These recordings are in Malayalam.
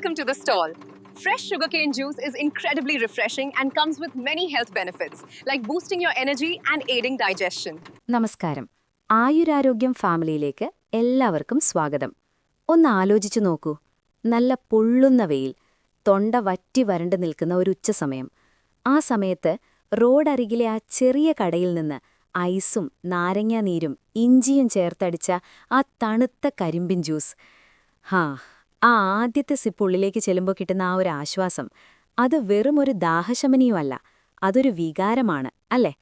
Welcome to the stall. Fresh sugarcane juice is incredibly refreshing and comes with many health benefits, like boosting your energy and aiding digestion. നമസ്കാരം. ആയുരാരോഗ്യം ഫാമിലിയിലേക്ക് എല്ലാവർക്കും സ്വാഗതം. ഒന്ന് ആലോചിച്ചു നോക്കൂ. നല്ല പൊള്ളുന്ന വെയിൽ തൊണ്ട വറ്റി വരണ്ടു നിൽക്കുന്ന ഒരു ഉച്ചസമയം ആ സമയത്ത് റോഡരികിലെ ആ ചെറിയ കടയിൽ നിന്ന് ഐസും നാരങ്ങാനീരും ഇഞ്ചിയും ചേർത്തടിച്ച ആ തണുത്ത കരിമ്പിൻ ജ്യൂസ്. ഹാ ആ ആദ്യത്തെ സിപ്പ് ഉള്ളിലേക്ക് ചെല്ലുമ്പോൾ കിട്ടുന്ന ആ ഒരു ആശ്വാസം അത് വെറും ഒരു ദാഹശമനിയുമല്ല അതൊരു വികാരമാണ് അല്ലേ?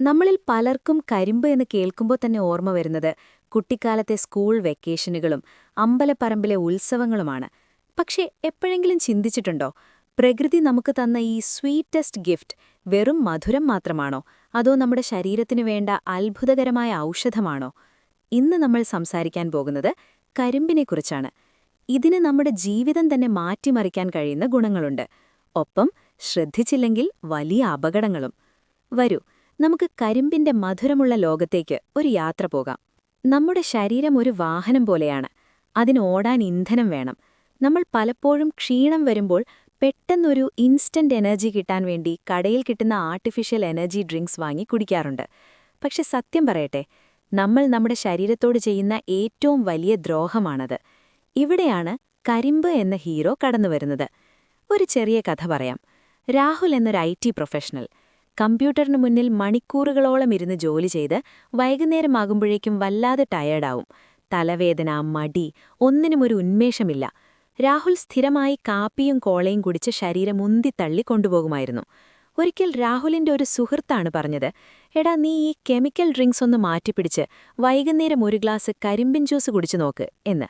നമ്മളിൽ പലർക്കും കരിമ്പ് എന്ന് കേൾക്കുമ്പോൾ തന്നെ ഓർമ്മ വരുന്നത് കുട്ടിക്കാലത്തെ സ്കൂൾ വെക്കേഷനുകളും അമ്പലപ്പറമ്പിലെ ഉത്സവങ്ങളുമാണ്. പക്ഷേ എപ്പോഴെങ്കിലും ചിന്തിച്ചിട്ടുണ്ടോ? പ്രകൃതി നമുക്ക് തന്ന ഈ സ്വീറ്റസ്റ്റ് ഗിഫ്റ്റ് വെറും മധുരം മാത്രമാണോ? അതോ നമ്മുടെ ശരീരത്തിന് വേണ്ട അത്ഭുതകരമായ ഔഷധമാണോ? ഇന്ന് നമ്മൾ സംസാരിക്കാൻ പോകുന്നത് കരിമ്പിനെക്കുറിച്ചാണ്. ഇതിന് നമ്മുടെ ജീവിതം തന്നെ മാറ്റിമറിക്കാൻ കഴിയുന്ന ഗുണങ്ങളുണ്ട്. ഒപ്പം ശ്രദ്ധിച്ചില്ലെങ്കിൽ വലിയ അപകടങ്ങളും. വരൂ നമുക്ക് കരിമ്പിന്റെ മധുരമുള്ള ലോകത്തേക്ക് ഒരു യാത്ര പോകാം. നമ്മുടെ ശരീരം ഒരു വാഹനം പോലെയാണ്. അതിന് ഓടാൻ ഇന്ധനം വേണം. നമ്മൾ പലപ്പോഴും ക്ഷീണം വരുമ്പോൾ പെട്ടെന്നൊരു ഇൻസ്റ്റന്റ് എനർജി കിട്ടാൻ വേണ്ടി കടയിൽ കിട്ടുന്ന ആർട്ടിഫിഷ്യൽ എനർജി ഡ്രിങ്ക്സ് വാങ്ങി കുടിക്കാറുണ്ട്. പക്ഷെ സത്യം പറയട്ടെ നമ്മൾ നമ്മുടെ ശരീരത്തോട് ചെയ്യുന്ന ഏറ്റവും വലിയ ദ്രോഹമാണത്. ഇവിടെയാണ് കരിമ്പ് എന്ന ഹീറോ കടന്നുവരുന്നത്. ഒരു ചെറിയ കഥ പറയാം. രാഹുൽ എന്നൊരു ഐ ടി പ്രൊഫഷണൽ. കമ്പ്യൂട്ടറിന് മുന്നിൽ മണിക്കൂറുകളോളം ഇരുന്ന് ജോലി ചെയ്ത് വൈകുന്നേരമാകുമ്പോഴേക്കും വല്ലാതെ ടയേർഡാവും. തലവേദന മടി ഒന്നിനും ഒരു ഉന്മേഷമില്ല. രാഹുൽ സ്ഥിരമായി കാപ്പിയും കോളയും കുടിച്ച് ശരീരം ഉന്തിത്തള്ളി കൊണ്ടുപോകുമായിരുന്നു. ഒരിക്കൽ രാഹുലിന്റെ ഒരു സുഹൃത്താണ് പറഞ്ഞത് എടാ നീ ഈ കെമിക്കൽ ഡ്രിങ്ക്സ് ഒന്ന് മാറ്റിപ്പിടിച്ച് വൈകുന്നേരം ഒരു ഗ്ലാസ് കരിമ്പിൻ ജ്യൂസ് കുടിച്ചു നോക്ക് എന്ന്.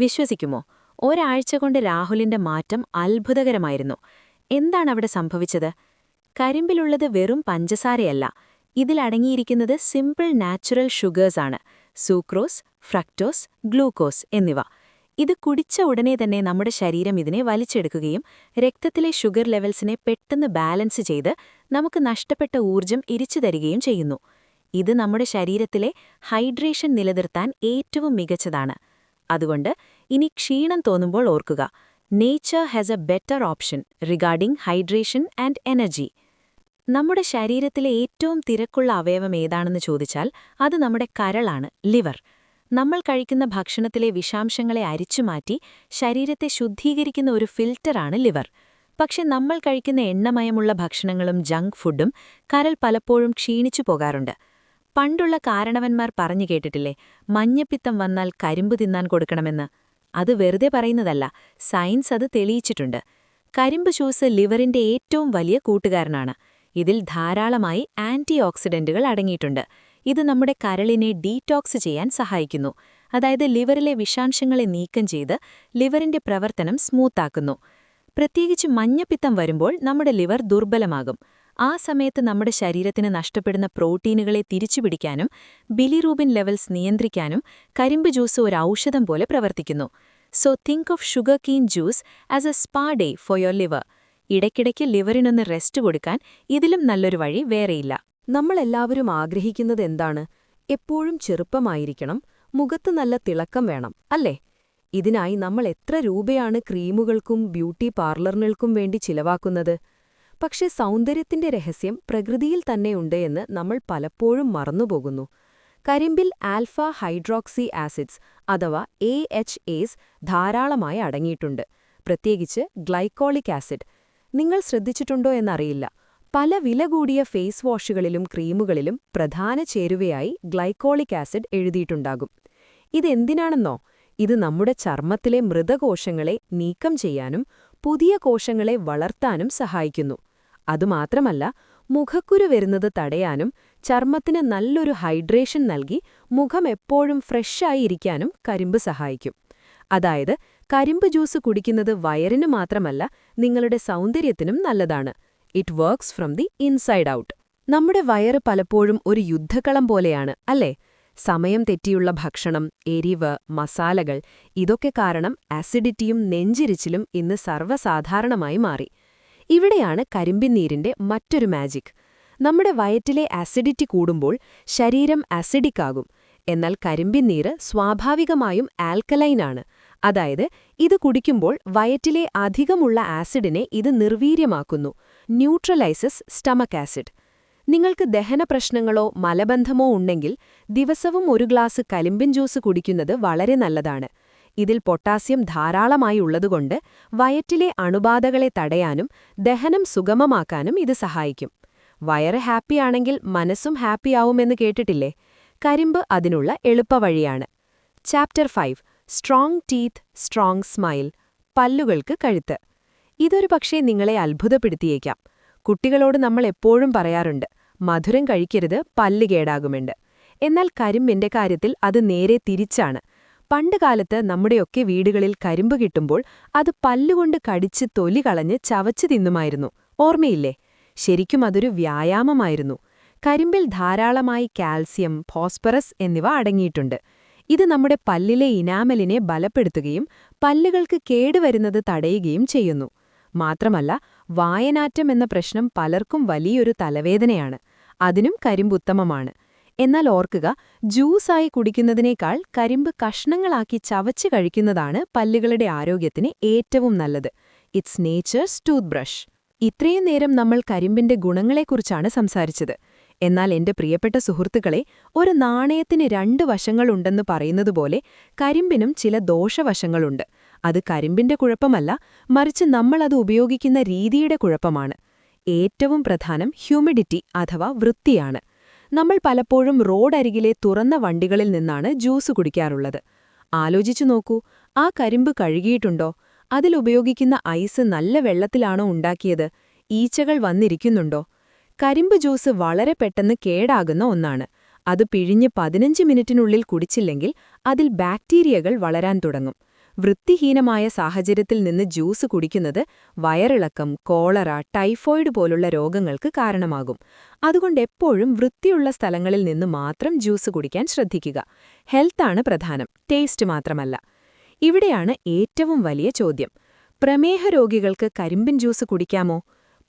വിശ്വസിക്കുമോ? ഒരാഴ്ച കൊണ്ട് രാഹുലിന്റെ മാറ്റം അത്ഭുതകരമായിരുന്നു. എന്താണ് അവിടെ സംഭവിച്ചത്? കരിമ്പിലുള്ളത് വെറും പഞ്ചസാരയല്ല. ഇതിലടങ്ങിയിരിക്കുന്നത് സിമ്പിൾ നാച്ചുറൽ ഷുഗേഴ്സാണ് സൂക്രോസ് ഫ്രക്ടോസ് ഗ്ലൂക്കോസ് എന്നിവ. ഇത് കുടിച്ച ഉടനെ തന്നെ നമ്മുടെ ശരീരം ഇതിനെ വലിച്ചെടുക്കുകയും രക്തത്തിലെ ഷുഗർ ലെവൽസിനെ പെട്ടെന്ന് ബാലൻസ് ചെയ്ത് നമുക്ക് നഷ്ടപ്പെട്ട ഊർജം ഇരിച്ചു തരികയും ചെയ്യുന്നു. ഇത് നമ്മുടെ ശരീരത്തിലെ ഹൈഡ്രേഷൻ നിലനിർത്താൻ ഏറ്റവും മികച്ചതാണ്. അതുകൊണ്ട് ഇനി ക്ഷീണം തോന്നുമ്പോൾ ഓർക്കുക nature has a better option regarding hydration and energy നമ്മുടെ ശരീരത്തിലെ ഏറ്റവും തിരക്കുള്ള അവയവം ഏതാണെന്ന് ചോദിച്ചാൽ അത് നമ്മുടെ കരളാണ് ലിവർ നമ്മൾ കഴിക്കുന്ന ഭക്ഷണത്തിലെ വിഷാംശങ്ങളെ അരിച്ചുമാറ്റി ശരീരത്തെ ശുദ്ധീകരിക്കുന്ന ഒരു ഫിൽറ്ററാണ് ലിവർ പക്ഷെ നമ്മൾ കഴിക്കുന്ന എണ്ണമയമുള്ള ഭക്ഷണങ്ങളും ജങ്ക് ഫുഡും കരൾ പലപ്പോഴും ക്ഷീണിച്ചു പോകാറുണ്ട്. പണ്ടുള്ള കാരണവന്മാർ പറഞ്ഞു കേട്ടിട്ടില്ലേ? മഞ്ഞപ്പിത്തം വന്നാൽ കരിമ്പ് തിന്നാൻ കൊടുക്കണമെന്ന്. അത് വെറുതെ പറയുന്നതല്ല സയൻസ് അത് തെളിയിച്ചിട്ടുണ്ട്. കരിമ്പ് ജ്യൂസ് ലിവറിന്റെ ഏറ്റവും വലിയ കൂട്ടുകാരനാണ്. ഇതിൽ ധാരാളമായി ആന്റി ഓക്സിഡന്റുകൾ അടങ്ങിയിട്ടുണ്ട്. ഇത് നമ്മുടെ കരളിനെ ഡീടോക്സ് ചെയ്യാൻ സഹായിക്കുന്നു. അതായത് ലിവറിലെ വിഷാംശങ്ങളെ നീക്കം ചെയ്ത് ലിവറിന്റെ പ്രവർത്തനം സ്മൂത്താക്കുന്നു. പ്രത്യേകിച്ച് മഞ്ഞപ്പിത്തം വരുമ്പോൾ നമ്മുടെ ലിവർ ദുർബലമാകും. ആ സമയത്ത് നമ്മുടെ ശരീരത്തിന് നഷ്ടപ്പെടുന്ന പ്രോട്ടീനുകളെ തിരിച്ചുപിടിക്കാനും ബിലിറൂബിൻ ലെവൽസ് നിയന്ത്രിക്കാനും കരിമ്പ് ജ്യൂസ് ഒരു ഔഷധം പോലെ പ്രവർത്തിക്കുന്നു. So think of sugar cane juice as a spa day for your liver ഇടയ്ക്കിടയ്ക്ക് ലിവറിനൊന്ന് റെസ്റ്റ് കൊടുക്കാൻ ഇതിലും നല്ലൊരു വഴി വേറെയില്ല. നമ്മളെല്ലാവരും ആഗ്രഹിക്കുന്നത് എന്താണ്? എപ്പോഴും ചെറുപ്പമായിരിക്കണം മുഖത്ത് നല്ല തിളക്കം വേണം അല്ലേ? ഇതിനായി നമ്മൾ എത്ര രൂപയാണ് ക്രീമുകൾക്കും ബ്യൂട്ടി പാർലറിനുകൾക്കും വേണ്ടി ചിലവാക്കുന്നത്? പക്ഷെ സൗന്ദര്യത്തിന്റെ രഹസ്യം പ്രകൃതിയിൽ തന്നെയുണ്ട് എന്ന് നമ്മൾ പലപ്പോഴും മറന്നുപോകുന്നു. കരിമ്പിൽ ആൽഫ ഹൈഡ്രോക്സി ആസിഡ്സ് അഥവാ എ എച്ച് എസ് ധാരാളമായി അടങ്ങിയിട്ടുണ്ട്. പ്രത്യേകിച്ച് ഗ്ലൈക്കോളിക് ആസിഡ്. നിങ്ങൾ ശ്രദ്ധിച്ചിട്ടുണ്ടോ എന്നറിയില്ല. പല വില കൂടിയ ഫേസ് വാഷുകളിലും ക്രീമുകളിലും പ്രധാന ചേരുവയായി ഗ്ലൈക്കോളിക് ആസിഡ് എഴുതിയിട്ടുണ്ടാകും. ഇതെന്തിനാണെന്നോ? ഇത് നമ്മുടെ ചർമ്മത്തിലെ മൃതകോശങ്ങളെ നീക്കം ചെയ്യാനും പുതിയ കോശങ്ങളെ വളർത്താനും സഹായിക്കുന്നു. അതുമാത്രമല്ല മുഖക്കുരു വരുന്നത് തടയാനും ചർമ്മത്തിന് നല്ലൊരു ഹൈഡ്രേഷൻ നൽകി മുഖം എപ്പോഴും ഫ്രഷായി ഇരിക്കാനും കരിമ്പ് സഹായിക്കും. അതായത് കരിമ്പ് ജ്യൂസ് കുടിക്കുന്നത് വയറിന് മാത്രമല്ല നിങ്ങളുടെ സൗന്ദര്യത്തിനും നല്ലതാണ്. It works from the inside out നമ്മുടെ വയറ് പലപ്പോഴും ഒരു യുദ്ധക്കളം പോലെയാണ് അല്ലേ? സമയം തെറ്റിയുള്ള ഭക്ഷണം എരിവ് മസാലകൾ ഇതൊക്കെ കാരണം ആസിഡിറ്റിയും നെഞ്ചിരിച്ചിലും ഇന്ന് സർവസാധാരണമായി മാറി. ഇവിടെയാണ് കരിമ്പിൻ മറ്റൊരു മാജിക് നമ്മുടെ വയറ്റിലെ ആസിഡിറ്റി കൂടുമ്പോൾ ശരീരം ആസിഡിക് ആകും. എന്നാൽ കരിമ്പിൻ നീര് സ്വാഭാവികമായും ആൽക്കലൈനാണ് അതായത് ഇത് കുടിക്കുമ്പോൾ വയറ്റിലെ അധികമുള്ള ആസിഡിനെ ഇത് നിർവീര്യമാക്കുന്നു. ന്യൂട്രലൈസസ് സ്റ്റമക് ആസിഡ് നിങ്ങൾക്ക് ദഹന പ്രശ്നങ്ങളോ മലബന്ധമോ ഉണ്ടെങ്കിൽ ദിവസവും ഒരു ഗ്ലാസ് കരിമ്പിൻ ജ്യൂസ് കുടിക്കുന്നത് വളരെ നല്ലതാണ്. ഇതിൽ പൊട്ടാസ്യം ധാരാളമായി ഉള്ളതുകൊണ്ട് വയറ്റിലെ അണുബാധകളെ തടയാനും ദഹനം സുഗമമാക്കാനും ഇത് സഹായിക്കും. വയറ് ഹാപ്പിയാണെങ്കിൽ മനസ്സും ഹാപ്പിയാവുമെന്ന് കേട്ടിട്ടില്ലേ? കരിമ്പ് അതിനുള്ള എളുപ്പവഴിയാണ് chapter five strong teeth strong smile പല്ലുകൾക്ക് കഴുത്ത്. ഇതൊരു പക്ഷേ നിങ്ങളെ അത്ഭുതപ്പെടുത്തിയേക്കാം. കുട്ടികളോട് നമ്മൾ എപ്പോഴും പറയാറുണ്ട് മധുരം കഴിക്കരുത് പല്ല് കേടാകുമെണ്ട് എന്നാൽ കരിമ്പിന്റെ കാര്യത്തിൽ അത് നേരെ തിരിച്ചാണ്. പണ്ടുകാലത്ത് നമ്മുടെയൊക്കെ വീടുകളിൽ കരിമ്പ് കിട്ടുമ്പോൾ അത് പല്ലുകൊണ്ട് കടിച്ച് തൊലി കളഞ്ഞ് ചവച്ച് തിന്നുമായിരുന്നു. ഓർമ്മയില്ലേ? ശരിക്കും അതൊരു വ്യായാമമായിരുന്നു. കരിമ്പിൽ ധാരാളമായി കാൽസ്യം ഫോസ്ഫറസ് എന്നിവ അടങ്ങിയിട്ടുണ്ട്. ഇത് നമ്മുടെ പല്ലിലെ ഇനാമലിനെ ബലപ്പെടുത്തുകയും പല്ലുകൾക്ക് കേടുവരുന്നത് തടയുകയും ചെയ്യുന്നു. മാത്രമല്ല വായനാറ്റം എന്ന പ്രശ്നം പലർക്കും വലിയൊരു തലവേദനയാണ്. അതിനും കരിമ്പുത്തമമാണ് എന്നാൽ ഓർക്കുക ജ്യൂസായി കുടിക്കുന്നതിനേക്കാൾ കരിമ്പ് കഷ്ണങ്ങളാക്കി ചവച്ച് കഴിക്കുന്നതാണ് പല്ലുകളുടെ ആരോഗ്യത്തിന് ഏറ്റവും നല്ലത്. ഇറ്റ്സ് നേച്ചേഴ്സ് ടൂത്ത് ബ്രഷ് ഇത്രയും നേരം നമ്മൾ കരിമ്പിന്റെ ഗുണങ്ങളെക്കുറിച്ചാണ് സംസാരിച്ചത്. എന്നാൽ എന്റെ പ്രിയപ്പെട്ട സുഹൃത്തുക്കളെ ഒരു നാണയത്തിന് രണ്ട് വശങ്ങളുണ്ടെന്ന് പറയുന്നതുപോലെ കരിമ്പിനും ചില ദോഷവശങ്ങളുണ്ട്. അത് കരിമ്പിന്റെ കുഴപ്പമല്ല മറിച്ച് നമ്മളത് ഉപയോഗിക്കുന്ന രീതിയുടെ കുഴപ്പമാണ്. ഏറ്റവും പ്രധാനം ഹ്യൂമിഡിറ്റി അഥവാ വൃത്തിയാണ്. നമ്മൾ പലപ്പോഴും റോഡരികിലെ തുറന്ന വണ്ടികളിൽ നിന്നാണ് ജ്യൂസ് കുടിക്കാറുള്ളത്. ആലോചിച്ചു നോക്കൂ ആ കരിമ്പ് കഴുകിയിട്ടുണ്ടോ? അതിലുപയോഗിക്കുന്ന ഐസ് നല്ല വെള്ളത്തിലാണോ ഉണ്ടാക്കിയത്? ഈച്ചകൾ വന്നിരിക്കുന്നുണ്ടോ? കരിമ്പ് ജ്യൂസ് വളരെ പെട്ടെന്ന് കേടാകുന്ന ഒന്നാണ്. അത് പിഴിഞ്ഞ് പതിനഞ്ച് മിനിറ്റിനുള്ളിൽ കുടിച്ചില്ലെങ്കിൽ അതിൽ ബാക്ടീരിയകൾ വളരാൻ തുടങ്ങും. വൃത്തിഹീനമായ സാഹചര്യത്തിൽ നിന്ന് ജ്യൂസ് കുടിക്കുന്നത് വയറിളക്കം കോളറ ടൈഫോയിഡ് പോലുള്ള രോഗങ്ങൾക്ക് കാരണമാകും. അതുകൊണ്ട് എപ്പോഴും വൃത്തിയുള്ള സ്ഥലങ്ങളിൽ നിന്ന് മാത്രം ജ്യൂസ് കുടിക്കാൻ ശ്രദ്ധിക്കുക. ഹെൽത്താണ് പ്രധാനം ടേസ്റ്റ് മാത്രമല്ല. ഇവിടെയാണ് ഏറ്റവും വലിയ ചോദ്യം. പ്രമേഹ രോഗികൾക്ക് കരിമ്പിൻ ജ്യൂസ് കുടിക്കാമോ?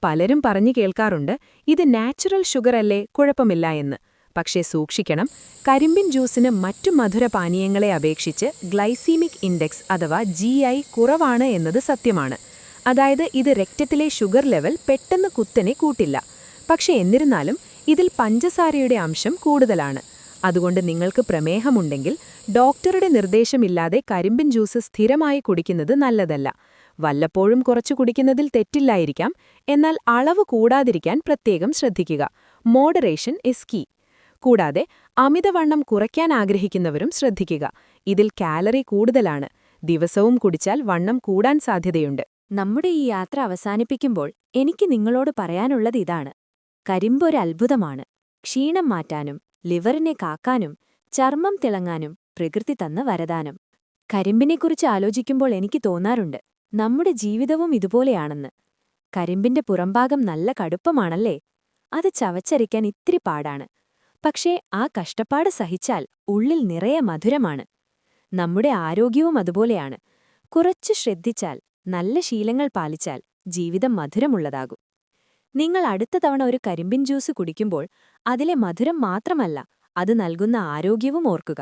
പലരും പറഞ്ഞു കേൾക്കാറുണ്ട് ഇത് നാച്ചുറൽ ഷുഗർ അല്ലേ കുഴപ്പമില്ല എന്ന്. പക്ഷേ സൂക്ഷിക്കണം കരിമ്പിൻ ജ്യൂസിന് മറ്റു മധുരപാനീയങ്ങളെ അപേക്ഷിച്ച് ഗ്ലൈസീമിക് ഇൻഡെക്സ് അഥവാ ജി കുറവാണ് എന്നത് സത്യമാണ്. അതായത് ഇത് രക്തത്തിലെ ഷുഗർ ലെവൽ പെട്ടെന്ന് കുത്തനെ കൂട്ടില്ല. പക്ഷേ എന്നിരുന്നാലും ഇതിൽ പഞ്ചസാരയുടെ അംശം കൂടുതലാണ്. അതുകൊണ്ട് നിങ്ങൾക്ക് പ്രമേഹമുണ്ടെങ്കിൽ ഡോക്ടറുടെ നിർദ്ദേശമില്ലാതെ കരിമ്പിൻ ജ്യൂസ് സ്ഥിരമായി കുടിക്കുന്നത് നല്ലതല്ല. വല്ലപ്പോഴും കുറച്ചു കുടിക്കുന്നതിൽ തെറ്റില്ലായിരിക്കാം. എന്നാൽ അളവ് കൂടാതിരിക്കാൻ പ്രത്യേകം ശ്രദ്ധിക്കുക. മോഡറേഷൻ ഇസ് കീ കൂടാതെ അമിതവണ്ണം കുറയ്ക്കാൻ ആഗ്രഹിക്കുന്നവരും ശ്രദ്ധിക്കുക. ഇതിൽ കാലറി കൂടുതലാണ്. ദിവസവും കുടിച്ചാൽ വണ്ണം കൂടാൻ സാധ്യതയുണ്ട്. നമ്മുടെ ഈ യാത്ര അവസാനിപ്പിക്കുമ്പോൾ എനിക്ക് നിങ്ങളോട് പറയാനുള്ളത് ഇതാണ്. കരിമ്പൊരത്ഭുതമാണ് ക്ഷീണം മാറ്റാനും ലിവറിനെ കാക്കാനും ചർമ്മം തിളങ്ങാനും പ്രകൃതി തന്ന വരദാനം. കരിമ്പിനെക്കുറിച്ച് ആലോചിക്കുമ്പോൾ എനിക്ക് തോന്നാറുണ്ട്. നമ്മുടെ ജീവിതവും ഇതുപോലെയാണെന്ന്. കരിമ്പിന്റെ പുറംഭാഗം നല്ല കടുപ്പമാണല്ലേ? അത് ചവച്ചരിക്കാൻ ഇത്തിരി പാടാണ്. പക്ഷേ ആ കഷ്ടപ്പാട് സഹിച്ചാൽ ഉള്ളിൽ നിറയെ മധുരമാണ്. നമ്മുടെ ആരോഗ്യവും അതുപോലെയാണ്. കുറച്ചു ശ്രദ്ധിച്ചാൽ നല്ല ശീലങ്ങൾ പാലിച്ചാൽ ജീവിതം മധുരമുള്ളതാകും. നിങ്ങൾ അടുത്ത തവണ ഒരു കരിമ്പിൻ ജ്യൂസ് കുടിക്കുമ്പോൾ അതിലെ മധുരം മാത്രമല്ല അത് നൽകുന്ന ആരോഗ്യവും ഓർക്കുക.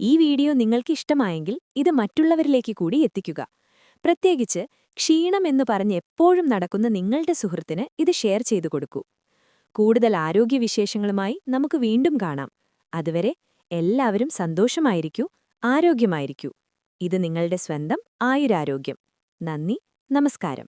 ഈ വീഡിയോ നിങ്ങൾക്ക് ഇഷ്ടമായെങ്കിൽ ഇത് മറ്റുള്ളവരിലേക്ക് കൂടി എത്തിക്കുക. പ്രത്യേകിച്ച് ക്ഷീണം എന്ന് പറഞ്ഞ് എപ്പോഴും നടക്കുന്ന നിങ്ങളുടെ സുഹൃത്തിന് ഇത് ഷെയർ ചെയ്തു കൊടുക്കൂ. കൂടുതൽ ആരോഗ്യവിശേഷങ്ങളുമായി നമുക്ക് വീണ്ടും കാണാം. അതുവരെ എല്ലാവരും സന്തോഷമായിരിക്കൂ ആരോഗ്യമായിരിക്കൂ. ഇത് നിങ്ങളുടെ സ്വന്തം ആയുരാരോഗ്യം. നന്ദി നമസ്കാരം.